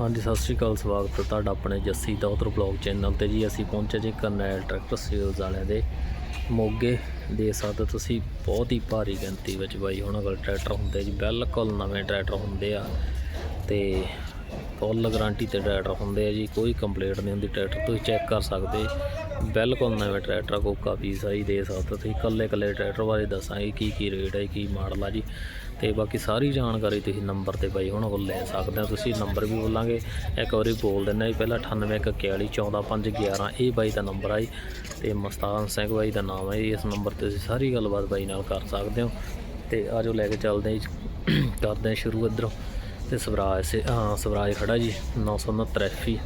ਹਾਂਜੀ, ਸਤਿ ਸ਼੍ਰੀ ਅਕਾਲ, ਸਵਾਗਤ ਹੈ ਤੁਹਾਡਾ ਆਪਣੇ ਜੱਸੀ ਦੌਤਰ ਬਲੌਗ ਚੈਨਲ ਤੇ ਜੀ। ਅਸੀਂ ਪਹੁੰਚੇ ਜੀ ਕਰਨੈਲ ਟਰੈਕਟਰ ਸੇਲਸ ਵਾਲਿਆਂ ਦੇ ਮੋਗੇ ਦੇ ਸਕਦੇ ਤੁਸੀਂ ਬਹੁਤ ਹੀ ਭਾਰੀ ਗਿਣਤੀ ਵਿੱਚ ਬਾਈ ਉਹਨਾਂ ਕੋਲ ਟਰੈਕਟਰ ਹੁੰਦੇ ਜੀ, ਬਿਲਕੁਲ ਨਵੇਂ ਟਰੈਕਟਰ ਹੁੰਦੇ ਆ। ਤੇ ਫੁੱਲ ਗਾਰੰਟੀ ਤੇ ਟਰੈਕਟਰ ਹੁੰਦੇ ਆ ਜੀ, ਕੋਈ ਕੰਪਲੇਂਟ ਨਹੀਂ ਹੁੰਦੀ, ਟਰੈਕਟਰ ਤੁਸੀਂ ਚੈੱਕ ਕਰ ਸਕਦੇ। ਬਿਲਕੁਲ ਨਵੇਂ ਟਰੈਕਟਰ ਕੋਕਾ ਪੀਸ ਆ ਜੀ ਦੇ ਸਕਦੇ ਹੋ ਤੁਸੀਂ ਇਕੱਲੇ ਇਕੱਲੇ ਟਰੈਕਟਰ ਬਾਰੇ ਦੱਸਾਂਗੇ ਕੀ ਕੀ ਰੇਟ ਹੈ ਕੀ ਮਾਡਲ ਆ ਜੀ। ਤੇ ਬਾਕੀ ਸਾਰੀ ਜਾਣਕਾਰੀ ਤੁਸੀਂ ਨੰਬਰ ਤੇ ਬਾਈ ਹੁਣ ਕੋਲ ਲੈ ਸਕਦੇ ਹੋ, ਤੁਸੀਂ ਨੰਬਰ ਵੀ ਬੋਲਾਂਗੇ। ਇੱਕ ਵਾਰੀ ਬੋਲ ਦਿੰਦਾ ਜੀ, ਪਹਿਲਾਂ 9841414511 ਇਹ ਬਾਈ ਦਾ ਨੰਬਰ ਆ ਜੀ। ਤੇ ਮਸਤਾਨ ਸਿੰਘ ਬਾਈ ਦਾ ਨਾਮ ਹੈ ਜੀ, ਇਸ ਨੰਬਰ ਤੇ ਤੁਸੀਂ ਸਾਰੀ ਗੱਲਬਾਤ ਬਾਈ ਨਾਲ ਕਰ ਸਕਦੇ ਹੋ। ਤੇ ਆਜੋ ਲੈ ਕੇ ਚੱਲਦੇ ਹਾਂ ਜੀ, ਕਰਦੇ ਹਾਂ ਸ਼ੁਰੂ ਇੱਧਰੋਂ। ਤੇ ਸਵਰਾਜ ਸੇ ਹਾਂ, ਸਵਰਾਜ ਖੜਾ ਜੀ 969 ਐਫੀ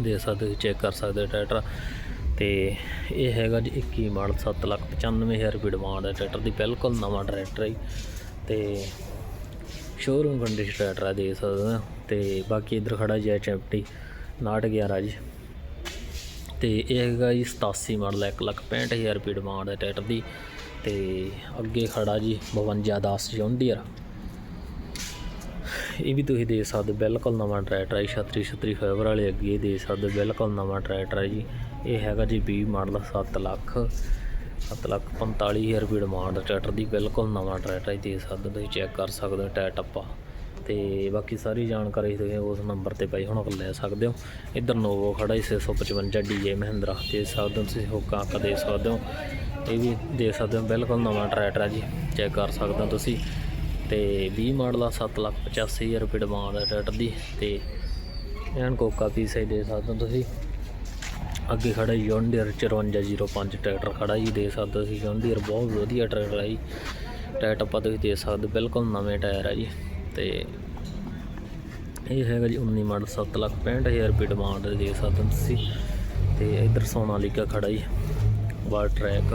ਦੇ ਸਕਦੇ ਹੋ ਚੈੱਕ ਕਰ ਸਕਦੇ ਹੋ ਟਰੈਕਟਰ। ਤੇ ਇਹ ਹੈਗਾ ਜੀ 21 ਮਾਡਲ 795000 ਰੁਪਏ ਡਿਮਾਂਡ ਹੈ ਟਰੈਕਟਰ ਦੀ, ਬਿਲਕੁਲ ਨਵਾਂ ਟਰੈਕਟਰ ਹੈ ਜੀ। ਤੇ ਸ਼ੋਰੂਮ ਕੰਡੀਸ਼ਨ ਟਰੈਕਟਰ ਹੈ ਦੇ ਸਕਦੇ ਹੋ। ਤੇ ਬਾਕੀ ਇੱਧਰ ਖੜਾ ਜੀ ਐਚਐਫਟੀ 911 ਜੀ। ਤੇ ਇਹ ਹੈਗਾ ਜੀ 87 ਮਾਡਲ 165000 ਰੁਪਏ ਡਿਮਾਂਡ ਹੈ ਟਰੈਕਟਰ ਦੀ। ਤੇ ਅੱਗੇ ਖੜਾ ਜੀ 5210 ਜੌਂਡੀਅਰ। ਇਹ ਵੀ ਤੁਸੀਂ ਦੇ ਸਕਦੇ ਬਿਲਕੁਲ ਨਵਾਂ ਟਰੈਕਟਰ ਹੈ ਜੀ, ਛਤਰੀ ਛਤਰੀ ਫਾਈਬਰ ਵਾਲੇ ਅੱਗੇ ਦੇ ਸਕਦੇ ਹੋ, ਬਿਲਕੁਲ ਨਵਾਂ ਟਰੈਕਟਰ ਹੈ ਜੀ। ਇਹ ਹੈਗਾ ਜੀ 20 ਮਾਡਲ 7 ਲੱਖ 7 ਲੱਖ 45000 ਰੁਪਏ ਡਿਮਾਂਡ ਟਰੈਕਟਰ ਦੀ ਬਿਲਕੁਲ ਨਵਾਂ ਟਰੈਕਟਰ ਹੈ ਦੇ ਸਕਦੇ ਹੋ, ਤੁਸੀਂ ਚੈੱਕ ਕਰ ਸਕਦੇ ਹੋ ਟਾਇਰ ਟੱਪਾ। ਤੇ ਬਾਕੀ ਸਾਰੀ ਜਾਣਕਾਰੀ ਤੁਸੀਂ ਉਸ ਨੰਬਰ ਤੇ ਪਾਈ ਹੁਣ ਲੈ ਸਕਦੇ ਹੋ। ਇੱਧਰ ਨੋਵੋ ਖੜਾ ਜੀ 655 ਡੀਜੇ ਮਹਿੰਦਰਾ ਦੇ ਸਕਦੇ ਹੋ ਤੁਸੀਂ ਹੋਕਾ ਆਕਾ ਦੇ ਸਕਦੇ ਹੋ। ਇਹ ਵੀ ਦੇ ਸਕਦੇ ਹੋ ਬਿਲਕੁਲ ਨਵਾਂ ਟਰੈਕਟਰ ਹੈ ਜੀ ਚੈੱਕ ਕਰ ਸਕਦੇ ਹੋ ਤੁਸੀਂ। ਤੇ 20 ਮਾਡਲ ਆ 7 ਲੱਖ 85000 ਰੁਪਏ ਡਿਮਾਂਡ ਹੈ ਟਰੈਕਟਰ ਦੀ ਤੇ ਐਨ ਕੋਕਾ ਪੀਸ ਹੀ ਦੇ ਸਕਦੇ ਹੋ ਤੁਸੀਂ। ਅੱਗੇ ਖੜਾ ਯੋਂਡੀਅਰ 5405 ਟਰੈਕਟਰ ਖੜਾ ਜੀ ਦੇ ਸਕਦੇ ਹੋ ਤੁਸੀਂ। ਯੋਨਡੀਅਰ ਬਹੁਤ ਵਧੀਆ ਟਰੈਕਟਰ ਹੈ ਜੀ। ਟਾਇਰ ਟੱਪਾ ਤੁਸੀਂ ਦੇ ਸਕਦੇ ਹੋ, ਬਿਲਕੁਲ ਨਵੇਂ ਟਾਇਰ ਹੈ ਜੀ। ਤੇ ਇਹ ਹੈਗਾ ਜੀ 19 ਮਾਡਲ 7 ਲੱਖ 65000 ਰੁਪਏ ਡਿਮਾਂਡ ਦੇ ਸਕਦੇ ਹੋ ਤੁਸੀਂ। ਤੇ ਇੱਧਰ ਸੋਨਾਲੀਕਾ ਖੜਾ ਜੀ ਵਾਲ ਟਰੈਕ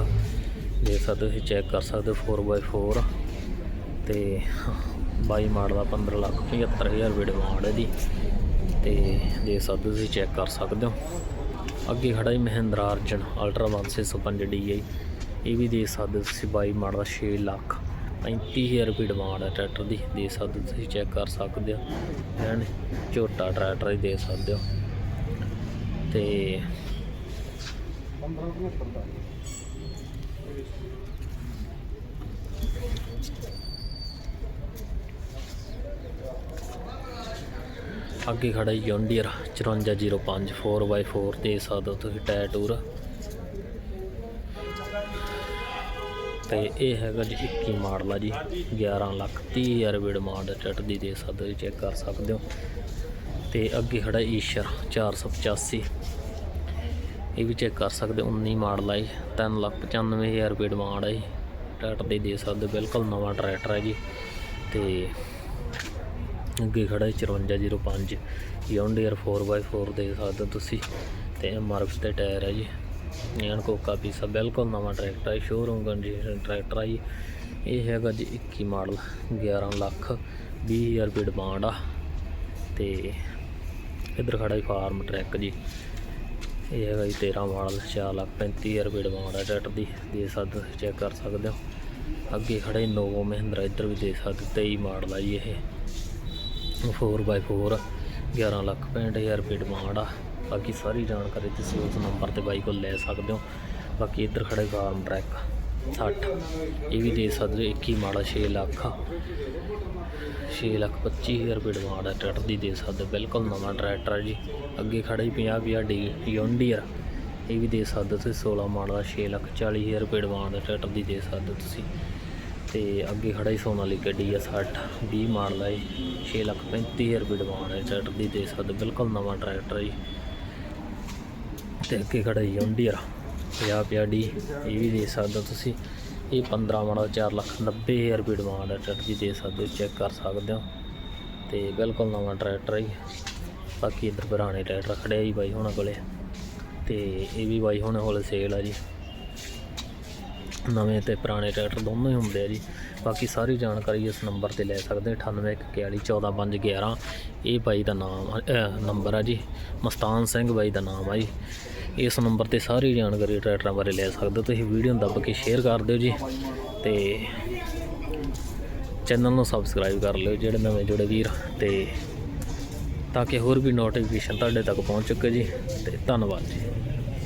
ਦੇ ਸਕਦੇ ਹੋ ਤੁਸੀਂ ਚੈੱਕ ਕਰ ਸਕਦੇ ਹੋ 4x4 ਤੇ 22 ਮਾਡਲ ਦਾ 15 ਲੱਖ 75000 ਰੁਪਏ ਡਿਮਾਂਡ ਹੈ ਦੀ ਤੇ ਦੇ ਸਕਦੇ ਹੋ ਤੁਸੀਂ ਚੈੱਕ ਕਰ ਸਕਦੇ ਹੋ। ਅੱਗੇ ਖੜਾ ਜੀ ਮਹਿੰਦਰਾ ਅਰਜਨ ਅਲਟਰਾ 1605 DI ਇਹ ਵੀ ਦੇ ਸਕਦੇ ਹੋ ਤੁਸੀਂ 22 ਮਾਡਲ ਦਾ 6 ਲੱਖ 35000 ਰੁਪਏ ਡਿਮਾਂਡ ਹੈ ਟਰੈਕਟਰ ਦੀ। ਦੇ ਸਕਦੇ ਹੋ ਤੁਸੀਂ ਚੈੱਕ ਕਰ ਸਕਦੇ ਹੋ। ਐਨ ਝੋਟਾ ਟਰੈਕਟਰ ਹੀ ਦੇ ਸਕਦੇ ਹੋ। ਤੇ ਅੱਗੇ ਖੜਾ ਜੀ ਜੌਂਡੀਅਰ 5405 4x4 ਦੇ ਸਕਦੇ ਹੋ ਤੁਸੀਂ ਟਾਇਰ ਟੂਰ। ਤੇ ਇਹ ਹੈਗਾ ਜੀ 21 ਮਾਡਲ ਆ ਜੀ 11 ਲੱਖ 30 ਹਜ਼ਾਰ ਰੁਪਏ ਡਿਮਾਂਡ ਹੈ ਟਰੈਕਟਰ ਦੀ ਦੇ ਸਕਦੇ ਹੋ ਚੈੱਕ ਕਰ ਸਕਦੇ ਹੋ। ਤੇ ਅੱਗੇ ਖੜਾ ਈਸ਼ਰ 485 ਇਹ ਵੀ ਚੈੱਕ ਕਰ ਸਕਦੇ ਹੋ 19 ਮਾਡਲ ਆ ਜੀ 3 ਲੱਖ 95 ਹਜ਼ਾਰ ਰੁਪਏ ਡਿਮਾਂਡ ਆ ਜੀ ਟਰੈਕਟਰ ਦੀ ਦੇ ਸਕਦੇ ਹੋ ਬਿਲਕੁਲ ਨਵਾਂ ਟਰੈਕਟਰ ਹੈ ਜੀ। ਤੇ ਅੱਗੇ ਖੜਾ ਹੈ 5405 ਯੌਂਡੀਅਰ 4x4 ਦੇ ਸਕਦੇ ਹੋ ਤੁਸੀਂ ਤੇ ਐਮਆਰਐਫ ਦੇ ਟਾਇਰ ਹੈ ਜੀ। ਐਨ ਕੋਕਾ ਪੀਸਾ ਬਿਲਕੁਲ ਨਵਾਂ ਟਰੈਕਟਰ ਹੈ ਸ਼ੋਰੂਮ ਕੰਡੀਸ਼ਨ ਟਰੈਕਟਰ ਹੈ ਜੀ। ਇਹ ਹੈਗਾ ਜੀ 21 ਮਾਡਲ 11 ਲੱਖ 20 ਹਜ਼ਾਰ ਰੁਪਏ ਡਿਮਾਂਡ ਆ। ਤੇ ਇੱਧਰ ਖੜਾ ਹੈ ਫਾਰਮ ਟਰੈਕ ਜੀ। ਇਹ ਹੈਗਾ ਜੀ 13 ਮਾਡਲ 4 ਲੱਖ 35 ਹਜ਼ਾਰ ਰੁਪਏ ਡਿਮਾਂਡ ਆ ਟਰੈਕਟਰ ਦੀ। ਦੇ ਸਕਦੇ ਹੋ ਚੈੱਕ ਕਰ ਸਕਦੇ ਹੋ। ਅੱਗੇ ਖੜਾ ਹੈ ਨੋਵੋ ਮਹਿੰਦਰਾ ਇੱਧਰ ਵੀ ਦੇ ਸਕਦੇ ਹੋ, 23 ਮਾਡਲ ਆ ਜੀ ਇਹ। 4x4 11 ਲੱਖ 65000 ਰੁਪਏ ਡਿਮਾਂਡ ਆ। ਬਾਕੀ ਸਾਰੀ ਜਾਣਕਾਰੀ ਤੁਸੀਂ ਉਸ ਨੰਬਰ ਤੇ ਬਾਈ ਕੋਲ ਲੈ ਸਕਦੇ ਹੋ। ਬਾਕੀ ਇੱਧਰ ਖੜਾ ਫਾਰਮ ਟਰੈਕ 60 ਇਹ ਵੀ ਦੇ ਸਕਦੇ ਹੋ 21 ਮਾੜਾ 6 ਲੱਖ। 6 ਲੱਖ 25000 ਰੁਪਏ ਡਿਮਾਂਡ ਹੈ ਟਰੈਕਟਰ ਦੀ ਦੇ ਸਕਦੇ ਹੋ। ਬਿਲਕੁਲ ਨਵਾਂ ਟਰੈਕਟਰ ਹੈ ਜੀ। ਅੱਗੇ ਖੜਾ ਹੀ 50 50 ਡੀ ਯੋਂਡੀਅਰ ਇਹ ਵੀ ਦੇ ਸਕਦੇ ਹੋ ਤੁਸੀਂ 16 ਮਾਡਲ 6 ਲੱਖ 40000 ਰੁਪਏ ਡਿਮਾਂਡ ਹੈ ਟਰੈਕਟਰ ਦੀ ਦੇ ਸਕਦੇ ਹੋ ਤੁਸੀਂ। ਤੇ ਅੱਗੇ ਖੜਾ ਹੀ ਸੋਨਾਲੀਕਾ ਡੀਐਸ 60 20 ਮਾਡਲ ਹੈ 6 ਲੱਖ 35000 ਰੁਪਏ ਡਿਮਾਂਡ ਹੈ ਟਰੈਕਟਰ ਦੀ ਦੇ ਸਕਦੇ ਬਿਲਕੁਲ ਨਵਾਂ ਟਰੈਕਟਰ ਹੈ ਜੀ ਤੇ ਅੱਗੇ ਖੜਾ ਹੀ ਜੌਂਡੀਅਰ 50 50 ਡੀ, ਇਹ ਵੀ ਦੇ ਸਕਦੇ ਹੋ ਤੁਸੀਂ। ਇਹ 15 ਮਾਡਲ 4 ਲੱਖ 90000 ਰੁਪਏ ਡਿਮਾਂਡ ਹੈ ਟਰੈਕਟਰ ਦੀ ਦੇ ਸਕਦੇ ਹੋ ਚੈੱਕ ਕਰ ਸਕਦੇ ਹੋ। ਤੇ ਬਿਲਕੁਲ ਨਵਾਂ ਟਰੈਕਟਰ ਹੈ ਜੀ। ਬਾਕੀ ਇੱਧਰ ਪੁਰਾਣੇ ਟਰੈਕਟਰ ਖੜੇ ਆ ਜੀ ਬਾਈ ਹੁਣਾਂ ਕੋਲੇ। ਤੇ ਇਹ ਵੀ ਬਾਈ ਹੁਣ ਹੋਲ ਸੇਲ ਆ ਜੀ। ਨਵੇਂ ਤੇ ਪੁਰਾਣੇ ਟਰੈਕਟਰ ਦੋਨੋਂ ਹੀ ਹੁੰਦੇ ਆ ਜੀ। ਬਾਕੀ ਸਾਰੀ ਜਾਣਕਾਰੀ ਇਸ ਨੰਬਰ ਤੇ ਲੈ ਸਕਦੇ 9841414511 ਇਹ ਬਾਈ ਦਾ ਨਾਮ ਨੰਬਰ ਆ ਜੀ। ਮਸਤਾਨ ਸਿੰਘ ਬਾਈ ਦਾ ਨਾਮ ਆ ਜੀ। ਇਸ ਨੰਬਰ ਤੇ ਸਾਰੀ ਜਾਣਕਾਰੀ ਟਰੈਕਟਰਾਂ ਬਾਰੇ ਲੈ ਸਕਦੇ ਹੋ। ਤੁਸੀਂ ਵੀਡੀਓ ਨੂੰ ਦੱਬ ਕੇ ਸ਼ੇਅਰ ਕਰ ਦਿਓ ਜੀ। ਤੇ ਚੈਨਲ ਨੂੰ ਸਬਸਕ੍ਰਾਈਬ ਕਰ ਲਿਓ, ਜਿਹੜੇ ਨਵੇਂ ਜੁੜੇ ਵੀਰ। ਤੇ ਤਾਂ ਕਿ ਹੋਰ ਵੀ ਨੋਟੀਫਿਕੇਸ਼ਨ ਤੁਹਾਡੇ ਤੱਕ ਪਹੁੰਚ ਸਕੇ ਜੀ। ਤੇ ਧੰਨਵਾਦ ਜੀ।